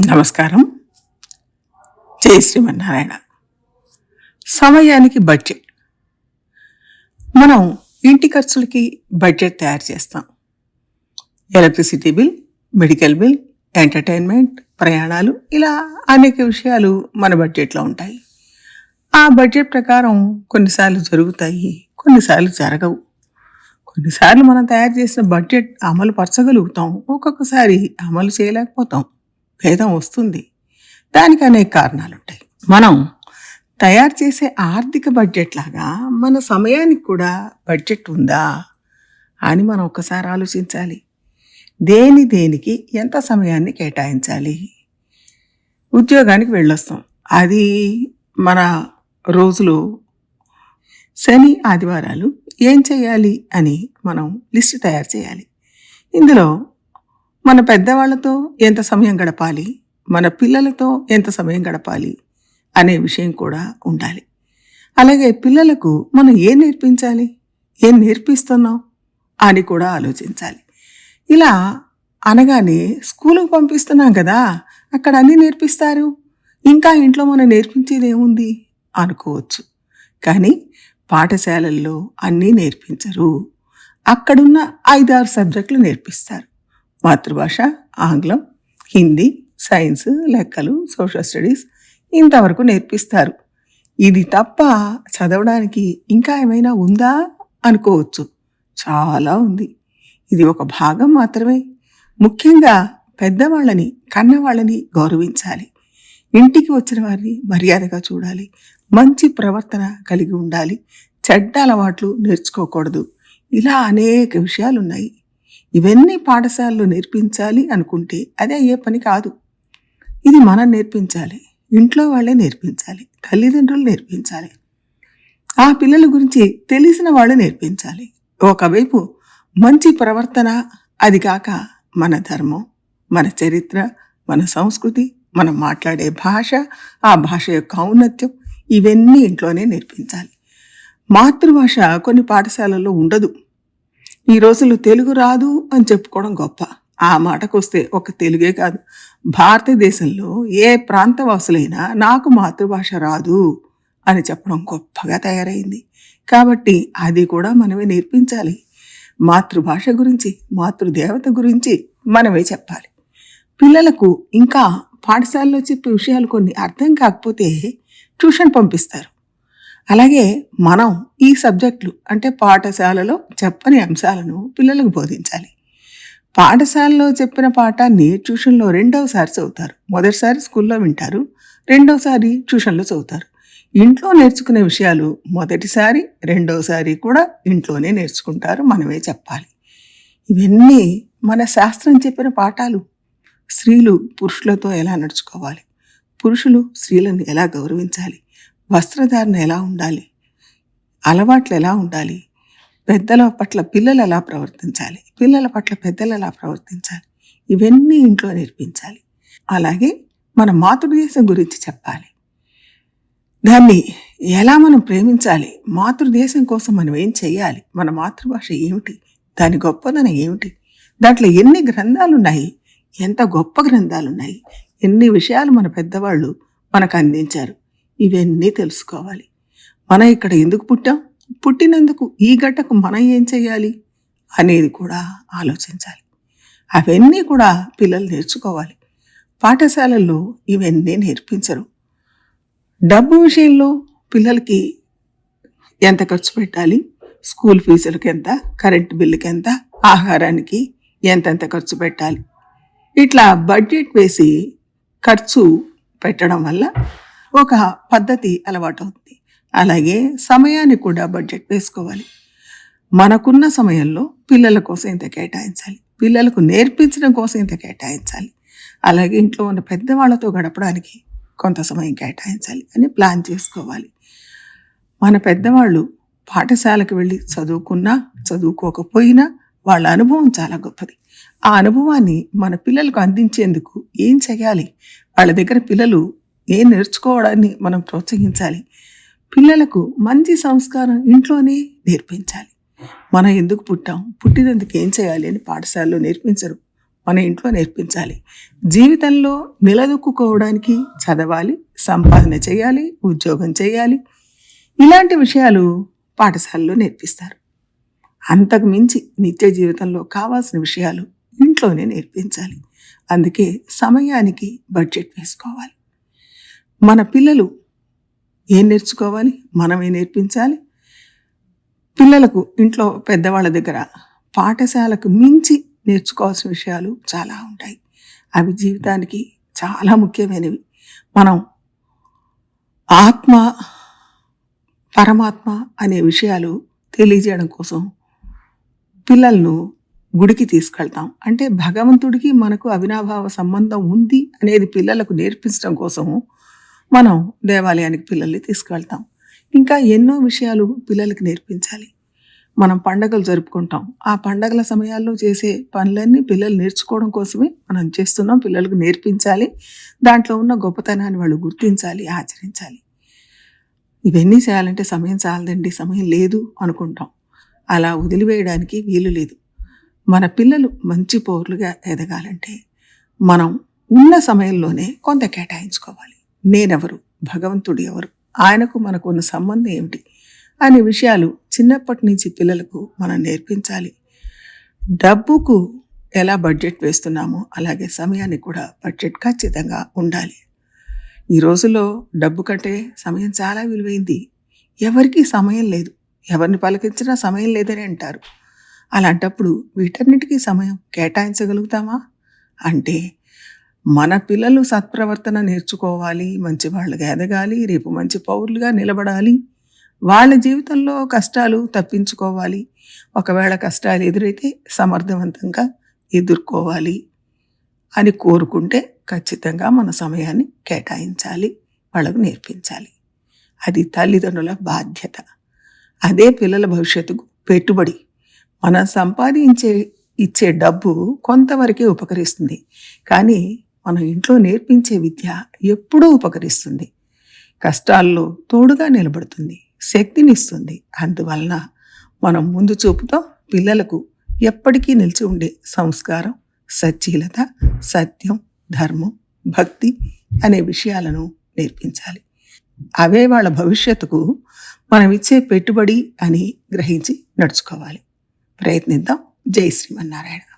నమస్కారం. జై శ్రీమన్నారాయణ. సమయానికి బడ్జెట్. మనం ఇంటి ఖర్చులకి బడ్జెట్ తయారు చేస్తాం. Electricity bill medical bill entertainment ప్రయాణాలు ఇలా అనేక విషయాలు మన బడ్జెట్లో ఉంటాయి. ఆ బడ్జెట్ ప్రకారం కొన్నిసార్లు జరుగుతాయి కొన్నిసార్లు జరగవు. కొన్నిసార్లు మనం తయారు చేసిన బడ్జెట్ అమలు పరచగలుగుతాం. ఒక్కొక్కసారి అమలు చేయలేకపోతాం. భేదం వస్తుంది. దానికి అనేక కారణాలు ఉంటాయి మనం తయారు చేసే ఆర్థిక బడ్జెట్ లాగా మన సమయానికి కూడా బడ్జెట్ ఉందా అని మనం ఒకసారి ఆలోచించాలి. దేని దేనికి ఎంత సమయాన్ని కేటాయించాలి? ఉద్యోగానికి వెళ్ళొస్తాం. అది మన రోజులు శని ఆదివారాలు ఏం చేయాలి అని మనం లిస్ట్ తయారు చేయాలి. ఇందులో మన పెద్దవాళ్ళతో ఎంత సమయం గడపాలి? మన పిల్లలతో ఎంత సమయం గడపాలి? అనే విషయం కూడా ఉండాలి. అలాగే పిల్లలకు మనం ఏం నేర్పించాలి? ఏం నేర్పిస్తున్నాం? అని కూడా ఆలోచించాలి. ఇలా అనగానే స్కూలుకు పంపిస్తున్నాం కదా అక్కడ అన్నీ నేర్పిస్తారు. ఇంకా ఇంట్లో మనం నేర్పించేది ఏముంది? అనుకోవచ్చు. కానీ పాఠశాలల్లో అన్నీ నేర్పించరు. అక్కడున్న ఐదారు సబ్జెక్టులు నేర్పిస్తారు. మాతృభాష ఆంగ్లం హిందీ సైన్స్ లెక్కలు సోషల్ స్టడీస్ ఇంతవరకు నేర్పిస్తారు. ఇది తప్ప చదవడానికి ఇంకా ఏమైనా ఉందా అనుకోవచ్చు. చాలా ఉంది. ఇది ఒక భాగం మాత్రమే. ముఖ్యంగా పెద్దవాళ్ళని కన్నవాళ్ళని గౌరవించాలి. ఇంటికి వచ్చిన వారిని మర్యాదగా చూడాలి. మంచి ప్రవర్తన కలిగి ఉండాలి. చెడ్డ అలవాట్లు నేర్చుకోకూడదు. ఇలా అనేక విషయాలు ఉన్నాయి ఇవన్నీ పాఠశాలలో నేర్పించాలి అనుకుంటే అదే అయ్యే పని కాదు. ఇది మనం నేర్పించాలి ఇంట్లో వాళ్ళే నేర్పించాలి తల్లిదండ్రులు నేర్పించాలి ఆ పిల్లల గురించి తెలిసిన వాళ్ళు నేర్పించాలి. ఒకవైపు మంచి ప్రవర్తన అది కాక మన ధర్మం మన చరిత్ర మన సంస్కృతి మనం మాట్లాడే భాష ఆ భాష యొక్క ఔన్నత్యం ఇవన్నీ ఇంట్లోనే నేర్పించాలి. మాతృభాష కొన్ని పాఠశాలల్లో ఉండదు. ఈ రోజుల్లో తెలుగు రాదు అని చెప్పుకోవడం గొప్ప. ఆ మాటకు వస్తే ఒక తెలుగే కాదు. భారతదేశంలో ఏ ప్రాంతవాసులైనా నాకు మాతృభాష రాదు అని చెప్పడం గొప్పగా తయారైంది. కాబట్టి అది కూడా మనమే నేర్పించాలి. మాతృభాష గురించి మాతృదేవత గురించి మనమే చెప్పాలి. పిల్లలకు ఇంకా పాఠశాలలో చెప్పే విషయాలు కొన్ని అర్థం కాకపోతే ట్యూషన్ పంపిస్తారు. అలాగే మనం ఈ సబ్జెక్టులు అంటే పాఠశాలలో చెప్పని అంశాలను పిల్లలకు బోధించాలి. పాఠశాలలో చెప్పిన పాఠాన్ని ట్యూషన్లో రెండవసారి చదువుతారు. మొదటిసారి స్కూల్లో వింటారు రెండవసారి ట్యూషన్లో చదువుతారు. ఇంట్లో నేర్చుకునే విషయాలు మొదటిసారి రెండవసారి కూడా ఇంట్లోనే నేర్చుకుంటారు మనమే చెప్పాలి. ఇవన్నీ మన శాస్త్రం చెప్పిన పాఠాలు. స్త్రీలు పురుషులతో ఎలా నడుచుకోవాలి? పురుషులు స్త్రీలను ఎలా గౌరవించాలి? వస్త్రధారణ ఎలా ఉండాలి? అలవాట్లు ఎలా ఉండాలి? పెద్దల పట్ల పిల్లలు ఎలా ప్రవర్తించాలి? పిల్లల పట్ల పెద్దలు ఎలా ప్రవర్తించాలి? ఇవన్నీ ఇంట్లో నేర్పించాలి. అలాగే మన మాతృదేశం గురించి చెప్పాలి. దాన్ని ఎలా మనం ప్రేమించాలి? మాతృదేశం కోసం మనం ఏం చేయాలి? మన మాతృభాష ఏమిటి? దాని గొప్పదనం ఏమిటి? దాంట్లో ఎన్ని గ్రంథాలు ఉన్నాయి ఎంత గొప్ప గ్రంథాలు ఉన్నాయి ఎన్ని విషయాలు మన పెద్దవాళ్ళు మనకు అందించారు? ఇవన్నీ తెలుసుకోవాలి. మనం ఇక్కడ ఎందుకు పుట్టాం? పుట్టినందుకు ఈ గట్టకు మనం ఏం చేయాలి అనేది కూడా ఆలోచించాలి. అవన్నీ కూడా పిల్లలు నేర్చుకోవాలి. పాఠశాలల్లో ఇవన్నీ నేర్పించరు. డబ్బు విషయంలో పిల్లలకి ఎంత ఖర్చు పెట్టాలి? స్కూల్ ఫీజులకి ఎంత? కరెంట్ బిల్లుకి ఎంత? ఆహారానికి ఎంతెంత ఖర్చు పెట్టాలి? ఇట్లా బడ్జెట్ వేసి ఖర్చు పెట్టడం వల్ల ఒక పద్ధతి అలవాటు అవుతుంది అలాగే సమయాన్ని కూడా బడ్జెట్ వేసుకోవాలి. మనకున్న సమయంలో పిల్లల కోసం ఇంత కేటాయించాలి. పిల్లలకు నేర్పించడం కోసం ఇంత కేటాయించాలి. అలాగే ఇంట్లో ఉన్న పెద్దవాళ్ళతో గడపడానికి కొంత సమయం కేటాయించాలి అని ప్లాన్ చేసుకోవాలి. మన పెద్దవాళ్ళు పాఠశాలకు వెళ్ళి చదువుకున్నా చదువుకోకపోయినా వాళ్ళ అనుభవం చాలా గొప్పది. ఆ అనుభవాన్ని మన పిల్లలకు అందించేందుకు ఏం చేయాలి? వాళ్ళ దగ్గర పిల్లలు ఏం నేర్చుకోవడాన్ని మనం ప్రోత్సహించాలి. పిల్లలకు మంచి సంస్కారం ఇంట్లోనే నేర్పించాలి. మనం ఎందుకు పుట్టాం? పుట్టినందుకు ఏం చేయాలి అని పాఠశాలలో నేర్పించరు. మన ఇంట్లో నేర్పించాలి. జీవితంలో నిలదొక్కుకోవడానికి చదవాలి సంపాదన చేయాలి ఉద్యోగం చేయాలి. ఇలాంటి విషయాలు పాఠశాలలో నేర్పిస్తారు. అంతకు మించి నిత్య జీవితంలో కావాల్సిన విషయాలు ఇంట్లోనే నేర్పించాలి. అందుకే సమయానికి బడ్జెట్ వేసుకోవాలి. మన పిల్లలు ఏం నేర్చుకోవాలి? మనమే నేర్పించాలి? పిల్లలకు ఇంట్లో పెద్దవాళ్ళ దగ్గర పాఠశాలకు మించి నేర్చుకోవాల్సిన విషయాలు చాలా ఉంటాయి. అవి జీవితానికి చాలా ముఖ్యమైనవి. మనం ఆత్మ పరమాత్మ అనే విషయాలు తెలియజేయడం కోసం పిల్లలను గుడికి తీసుకెళ్తాం. అంటే భగవంతుడికి మనకు అవినాభావ సంబంధం ఉంది అనేది పిల్లలకు నేర్పించడం కోసము మనం దేవాలయానికి పిల్లల్ని తీసుకెళ్తాం ఇంకా ఎన్నో విషయాలు పిల్లలకి నేర్పించాలి. మనం పండగలు జరుపుకుంటాం. ఆ పండగల సమయాల్లో చేసే పనులన్నీ పిల్లలు నేర్చుకోవడం కోసమే మనం చేస్తున్నాం. పిల్లలకు నేర్పించాలి. దాంట్లో ఉన్న గొప్పతనాన్ని వాళ్ళు గుర్తించాలి ఆచరించాలి. ఇవన్నీ చేయాలంటే సమయం చాలదండి. సమయం లేదు అనుకుంటాం. అలా వదిలివేయడానికి వీలు లేదు. మన పిల్లలు మంచి పౌరులుగా ఎదగాలంటే మనం ఉన్న సమయంలోనే కొంత కేటాయించుకోవాలి. నేనెవరు? భగవంతుడు ఎవరు? ఆయనకు మనకు ఉన్న సంబంధం ఏమిటి? అనే విషయాలు చిన్నప్పటి నుంచి పిల్లలకు మనం నేర్పించాలి. డబ్బుకు ఎలా బడ్జెట్ వేస్తున్నామో అలాగే సమయానికి కూడా బడ్జెట్ ఖచ్చితంగా ఉండాలి. ఈ రోజుల్లో డబ్బు కంటే సమయం చాలా విలువైంది. ఎవరికి సమయం లేదు. ఎవరిని పలకించినా సమయం లేదని అంటారు. అలాంటప్పుడు వీటన్నిటికీ సమయం కేటాయించగలుగుతామా? అంటే మన పిల్లలు సత్ప్రవర్తన నేర్చుకోవాలి మంచి వాళ్ళుగా ఎదగాలి రేపు మంచి పౌరులుగా నిలబడాలి. వాళ్ళ జీవితంలో కష్టాలు తప్పించుకోవాలి. ఒకవేళ కష్టాలు ఎదురైతే సమర్థవంతంగా ఎదుర్కోవాలి అని కోరుకుంటే ఖచ్చితంగా మన సమయాన్ని కేటాయించాలి వాళ్ళకు నేర్పించాలి. అది తల్లిదండ్రుల బాధ్యత. అదే పిల్లల భవిష్యత్తుకు పెట్టుబడి. మనం సంపాదించే ఇచ్చే డబ్బు కొంతవరకే ఉపకరిస్తుంది. కానీ మనం ఇంట్లో నేర్పించే విద్య ఎప్పుడూ ఉపకరిస్తుంది. కష్టాల్లో తోడుగా నిలబడుతుంది శక్తినిస్తుంది. అందువలన మనం ముందు చూపుతో పిల్లలకు ఎప్పటికీ నిలిచి ఉండే సంస్కారం సచ్చీలత సత్యం ధర్మం భక్తి అనే విషయాలను నేర్పించాలి. అవే వాళ్ళ భవిష్యత్తుకు మనం ఇచ్చే పెట్టుబడి అని గ్రహించి నడుచుకోవాలి. ప్రయత్నిద్దాం. జై శ్రీమన్నారాయణ.